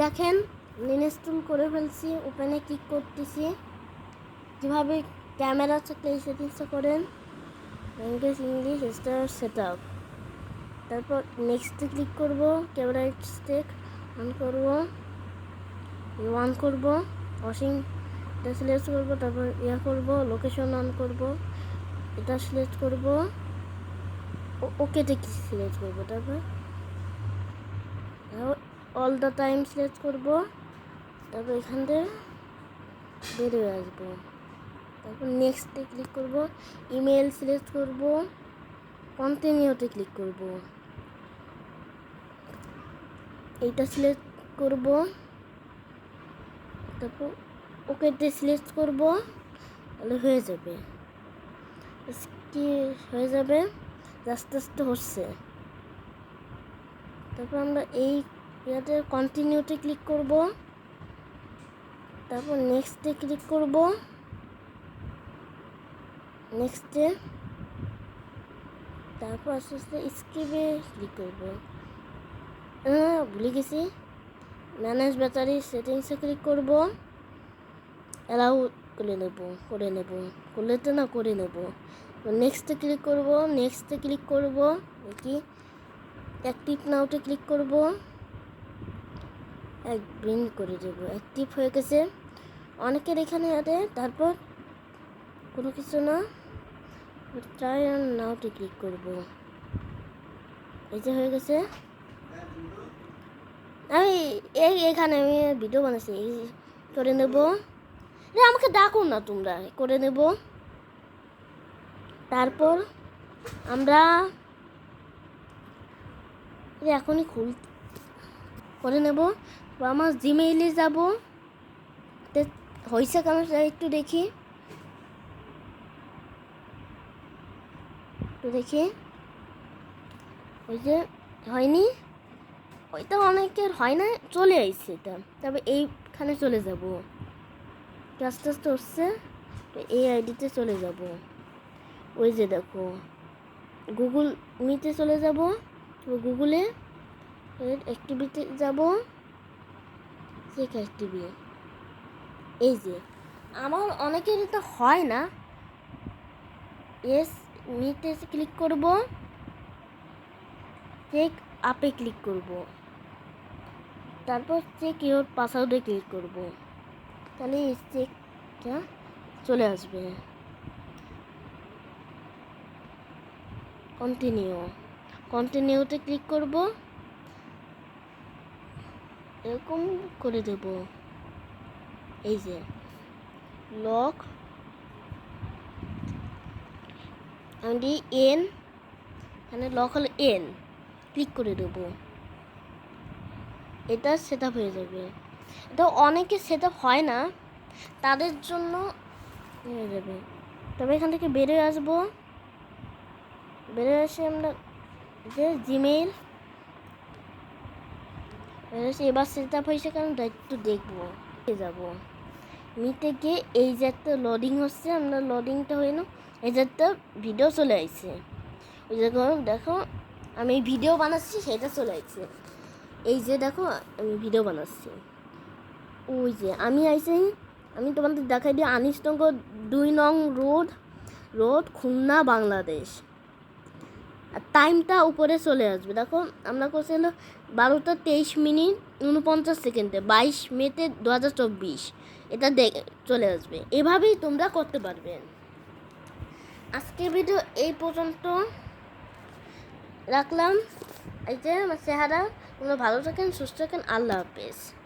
দেখেন ইনস্টল করে ফেলছি, ওপেনে ক্লিক করতেছি। যেভাবে ক্যামেরা থাকলে সেটিংসটা করেন। Language English star set up তারপর নেক্সটে ক্লিক করব ক্যামেরা স্টেক অন করব অন করব ওয়াশিং এটা সিলেক্ট করব, তারপর ইয়া করব লোকেশন অন করব, এটা সিলেক্ট করব ওকেতে কি সিলেক্ট করব তারপর? অল দ্য টাইম সিলেক্ট করব। তারপর এখান থেকে বেরিয়ে আসব। তারপর নেক্সটে ক্লিক করব। ইমেল সিলেক্ট করব। কন্টিনিউতে ক্লিক করব। এইটা সিলেক্ট করব। তারপর ওকেতে সিলেক্ট করব। তাহলে হয়ে যাবে। কি হয়ে যাবে? আস্তে আস্তে হচ্ছে। তারপর আমরা এই ইয়াতে কন্টিনিউতে ক্লিক করব। তারপর নেক্সটে ক্লিক করব। নেক্সটে তারপর আস্তে আস্তে স্কিপে ক্লিক করব। আহ, ভুলে গেছি। ম্যানেজ ব্যাটারি সেটিংসে ক্লিক করব। অ্যালাউ করে নেব করে নেব। করলে তো না করে নেব। নেক্সটে ক্লিক করব নেক্সটে ক্লিক করব। দেখি। অ্যাক্টিভ নাওতে ক্লিক করব। ব্রিন করে দেব। অ্যাক্টিভ হয়ে গেছে। অনেকের এখানে আছে তারপর কোনো কিছু না। ট্রাই অন নাওতে ক্লিক করব। এই যে হয়ে গেছে। আমি এই এখানে আমি ভিডিও বানাচ্ছি, এই করে নেব। রে, আমাকে ডাকো না তোমরা করে নেব। তারপর আমরা এখনই খুল করে নেব। আমার জিমেইলে যাব। হয়েছে সেটা একটু দেখি। একটু দেখি। ওই যে হয়নি? ওইটা অনেকের হয় না, চলে আইছে এটা। তবে এইখানে চলে যাব। আস্তে আস্তে উঠছে তো এই আইডিতে চলে যাব। ওই যে দেখো গুগল মিতে চলে যাব। তো গুগলে অ্যাক্টিভিটি যাব। চেক অ্যাক্টিভি এই যে, আমার অনেকের এটা হয় না। এস মিতে ক্লিক করব। চেক আপে ক্লিক করব। তারপর চেক ইওর পাসওয়ার্ডে ক্লিক করব। তাহলে এই চেকটা চলে আসবে। কন্টিনিউ কন্টিনিউতে ক্লিক করব। এরকম করে দেব। এই যে লক আমি এন এখানে লক হলো এন ক্লিক করে দেব। এটা সেট আপ হয়ে যাবে। এটা অনেকে সেট হয় না, তাদের জন্য হয়ে যাবে। তবে এখান থেকে বেরিয়ে আসব। বেরিয়ে এসে আমরা যে জিমেইল এবার সেট আপ হয়েছে কারণ একটু দেখব যাব। মিতে গিয়ে এই যে একটা লোডিং হচ্ছে, আমরা লোডিংটা হয়ে না এই যে একটা ভিডিও চলে আসছে ওই যে দেখো আমি ভিডিও বানাচ্ছি, সেটা চলে আসছে এই যে দেখো, আমি ভিডিও বানাচ্ছি। ওই যে, আমি আইসি আমি তোমাদের দেখাই দিই আনিসটঙ্গ দুই নং রোড রোড খুলনা, বাংলাদেশ। আর টাইমটা উপরে চলে আসবে। দেখো, আমরা করছি বারোটা তেইশ মিনিট উনপঞ্চাশ সেকেন্ডে, বাইশ মেতে দু হাজার চব্বিশ। এটা দেখ, চলে আসবে। এভাবেই তোমরা করতে পারবে। আজকে ভিডিও এই পর্যন্ত। রাখলাম। এই যে আমার চেহারা। তোমরা ভালো থাকেন, সুস্থ থাকেন। আল্লাহ হাফেজ।